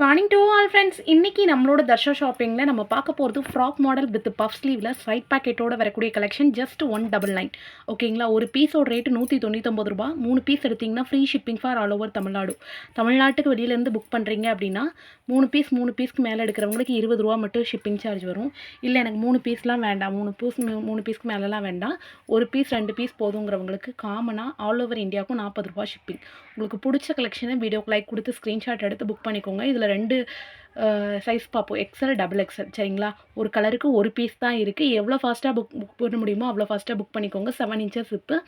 Morning two all friends இன்னைக்கு நம்மளோட தர்ஷா ஷாப்பிங்கில் நம்ம பார்க்க போகிறது ஃப்ராக் மாடல் வித் பஃப் ஸ்லீவில் சைட் பேக்கெட்டோட வரக்கூடிய collection just one double nine ஓகேங்களா ஒரு பீஸோட ரேட்டு நூற்றி தொண்ணூத்தொம்பது ரூபா மூணு பீஸ் எடுத்திங்கன்னா free shipping for all over Tamil Nadu. தமிழ்நாட்டுக்கு வெளியிலேருந்து புக் பண்ணுறீங்க அப்படின்னா மூணு பீஸ் மூணு பீஸ்க்கு மேலே எடுக்கிறவங்களுக்கு இருபது ரூபா மட்டும் ஷிப்பிங் சார்ஜ் வரும். இல்லை எனக்கு மூணு பீஸ்லாம் வேண்டாம். மூணு பீஸ் மூணு பீஸ்க்கு மேலெலாம் வேண்டாம். ஒரு பீஸ் ரெண்டு பீஸ் போதுங்கிறவங்களுக்கு காமனாக ஆல் ஓவர் இந்தியாவுக்கும் நாற்பது ரூபா ஷிப்பிங் உங்களுக்கு பிடிச்ச கலெக்ஷனை வீடியோக்கு லைக் கொடுத்து ஸ்க்ரீன்ஷாட் எடுத்து புக் பண்ணிக்கோங்க. இதில் ரெண்டு சைஸ் பார்ப்போம். எக்ஸல் டபுள் எக்ஸல் சரிங்களா? ஒரு கலருக்கு ஒரு பீஸ் தான் இருக்குது எவ்வளோ ஃபாஸ்ட்டாக புக் புக் பண்ண முடியுமோ அவ்வளோ ஃபாஸ்ட்டாக புக் பண்ணிக்கோங்க. செவன் இன்ச்சஸ் இப்போ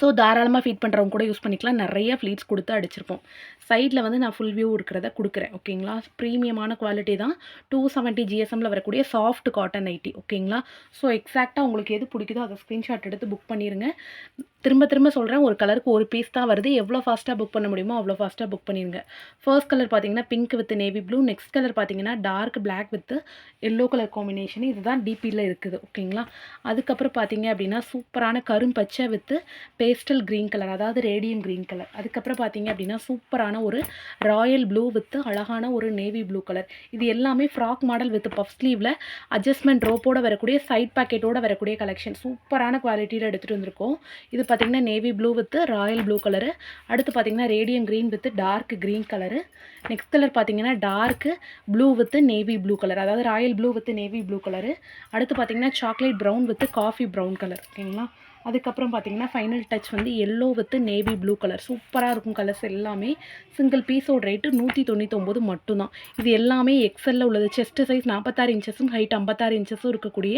ஸோ தாராளமாக ஃபீட் பண்ணுறவங்க கூட யூஸ் பண்ணிக்கலாம். நிறைய ஃப்ளீட்ஸ் கொடுத்து அடிச்சிருப்போம். சைடில் வந்து நான் ஃபுல் வியூ இருக்கிறத கொடுக்குறேன். ஓகேங்களா ப்ரீமியமான குவாலிட்டி தான். டூ செவன்ட்டி ஜிஎஸ்எம்மில் வரக்கூடிய சாஃப்ட் காட்டன் ஐட்டி ஓகேங்களா ஸோ எக்ஸாக்டாக உங்களுக்கு எது பிடிக்குதோ அதை ஸ்க்ரீன்ஷாட் எடுத்து புக் பண்ணிடுங்க திரும்ப திரும்ப சொல்கிறேன் ஒரு கலருக்கு ஒரு பீஸ் தான் வருது. எவ்வளோ ஃபாஸ்ட்டாக புக் பண்ண முடியுமோ அவ்வளோ ஃபாஸ்ட்டாக புக் பண்ணிடுங்க ஃபர்ஸ்ட் கலர் பார்த்தீங்கன்னா pink with navy blue next colour பார்த்தீங்கன்னா dark black with yellow colour combination இதுதான் டிபியில் இருக்குது. ஓகேங்களா அதுக்கப்புறம் பார்த்தீங்க அப்படின்னா சூப்பரான கரும்பச்சை வித்து பேஸ்டல் க்ரீன் கலர் அதாவது ரேடியம் க்ரீன் கலர் அதுக்கப்புறம் பார்த்தீங்க அப்படின்னா சூப்பரான ஒரு ராயல் ப்ளூ வித் அழகான ஒரு நேவி ப்ளூ கலர் இது எல்லாமே ஃப்ராக் மாடல் வித் பஃப் ஸ்லீவில் அட்ஜஸ்ட்மெண்ட் ரோப்போடு வரக்கூடிய சைட் பேக்கெட்டோடு வரக்கூடிய கலெக்ஷன் சூப்பரான குவாலிட்டியில் எடுத்துகிட்டு வந்திருக்கோம். இது பார்த்திங்கன்னா navy blue with royal blue colour அடுத்து பார்த்திங்கன்னா radium green with dark green colour next colour பார்த்திங்கன்னா dark blue with navy blue colour அதாவது royal blue with navy blue colour அடுத்து பார்த்திங்கன்னா chocolate brown with coffee brown colour ஓகேங்களா அதுக்கப்புறம் பார்த்தீங்கன்னா final touch வந்து yellow with navy blue colour சூப்பராக இருக்கும் கலர்ஸ் எல்லாமே. சிங்கிள் பீஸோட ரேட்டு நூற்றி தொண்ணூத்தொம்பது மட்டும்தான். இது எல்லாமே எக்ஸலில் உள்ளது. செஸ்ட் சைஸ் நாற்பத்தாறு இன்ச்சஸும் ஹைட் ஐம்பத்தாறு இன்ச்சஸும் இருக்கக்கூடிய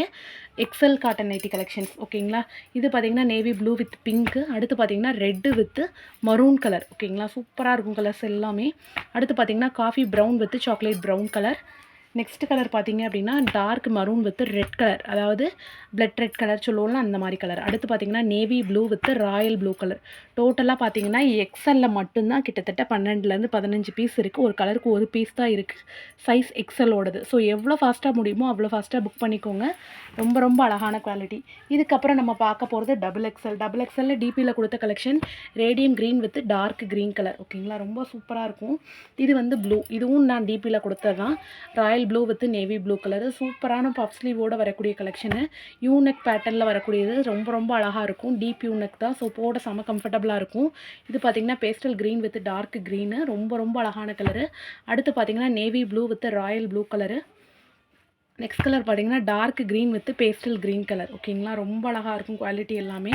எக்ஸல் காட்டன் நைட்டி கலெக்ஷன்ஸ் ஓகேங்களா இது பார்த்தீங்கன்னா நேவி ப்ளூ வித் பிங்க்கு அடுத்து பார்த்தீங்கன்னா ரெட்டு வித் மரூன் கலர் ஓகேங்களா சூப்பராக இருக்கும் கலர்ஸ் எல்லாமே. அடுத்து பார்த்தீங்கன்னா coffee brown with chocolate brown colour next colour பார்த்தீங்க அப்படின்னா dark maroon with red colour அதாவது பிளட் ரெட் கலர் சொல்லுவோம்ல அந்த மாதிரி கலர் அடுத்து பார்த்தீங்கன்னா navy blue with royal blue colour டோட்டலாக பார்த்தீங்கன்னா எக்ஸலில் மட்டும்தான் கிட்டத்தட்ட பன்னெண்டுலேருந்து பதினஞ்சு பீஸ் இருக்குது ஒரு கலருக்கு ஒரு பீஸ் தான் இருக்குது சைஸ் எக்ஸலோடது ஸோ எவ்வளோ ஃபாஸ்ட்டாக முடியுமோ அவ்வளோ ஃபாஸ்ட்டாக புக் பண்ணிக்கோங்க. ரொம்ப ரொம்ப அழகான குவாலிட்டி இதுக்கப்புறம் நம்ம பார்க்க போகிறது டபுள் எக்ஸல் டபுள் எக்ஸலில் டிபியில் கொடுத்த collection radium green with dark green colour ஓகேங்களா ரொம்ப சூப்பராக இருக்கும். இது வந்து ப்ளூ இதுவும் நான் டிபியில் கொடுத்தது தான் royal royal blue with navy blue colour சூப்பரான பஃப் ஸ்லீவோட வரக்கூடிய கலெக்ஷனு யூனெக் பேட்டர்னில் வரக்கூடியது. ரொம்ப ரொம்ப அழகாக இருக்கும். டீப் யூனெக் தான். ஸோ போட செம கம்ஃபர்டபுளாக இருக்கும். இது பார்த்திங்கன்னா pastel green with dark green ரொம்ப ரொம்ப அழகான கலரு அடுத்து பார்த்திங்கன்னா navy blue with royal blue colour next colour பார்த்தீங்கன்னா dark green with pastel green colour ஓகேங்களா ரொம்ப அழகாக இருக்கும் குவாலிட்டி எல்லாமே.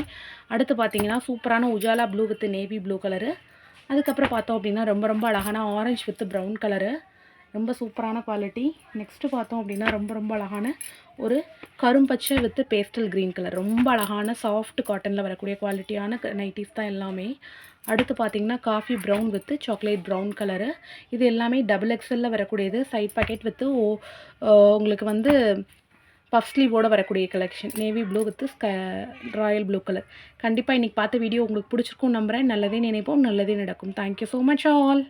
அடுத்து பார்த்தீங்கன்னா சூப்பரான Ujala blue with navy blue colour அதுக்கப்புறம் பார்த்தோம் அப்படின்னா ரொம்ப ரொம்ப அழகான ஆரஞ்ச் வித் ப்ரௌன் கலரு ரொம்ப சூப்பரான குவாலிட்டி நெக்ஸ்ட்டு பார்த்தோம் அப்படின்னா ரொம்ப ரொம்ப அழகான ஒரு கரும்பச்சை வித்து பேஸ்டல் க்ரீன் கலர் ரொம்ப அழகான சாஃப்ட் காட்டனில் வரக்கூடிய குவாலிட்டியான நைட்டிஸ் தான் எல்லாமே. அடுத்து பார்த்தீங்கன்னா coffee brown with chocolate brown colour இது எல்லாமே டபுள் எக்ஸலில் வரக்கூடியது. சைட் பாக்கெட் வித்து ஓ உங்களுக்கு வந்து பஃப்ஸ்லீவோட வரக்கூடிய கலெக்ஷன் நேவி ப்ளூ வித் ஸ்க ராயல் ப்ளூ கலர் கண்டிப்பாக இன்றைக்கி பார்த்த வீடியோ உங்களுக்கு பிடிச்சிருக்கும் நம்புகிறேன் நல்லதே நினைப்போம் நல்லதே நடக்கும். Thank you so much all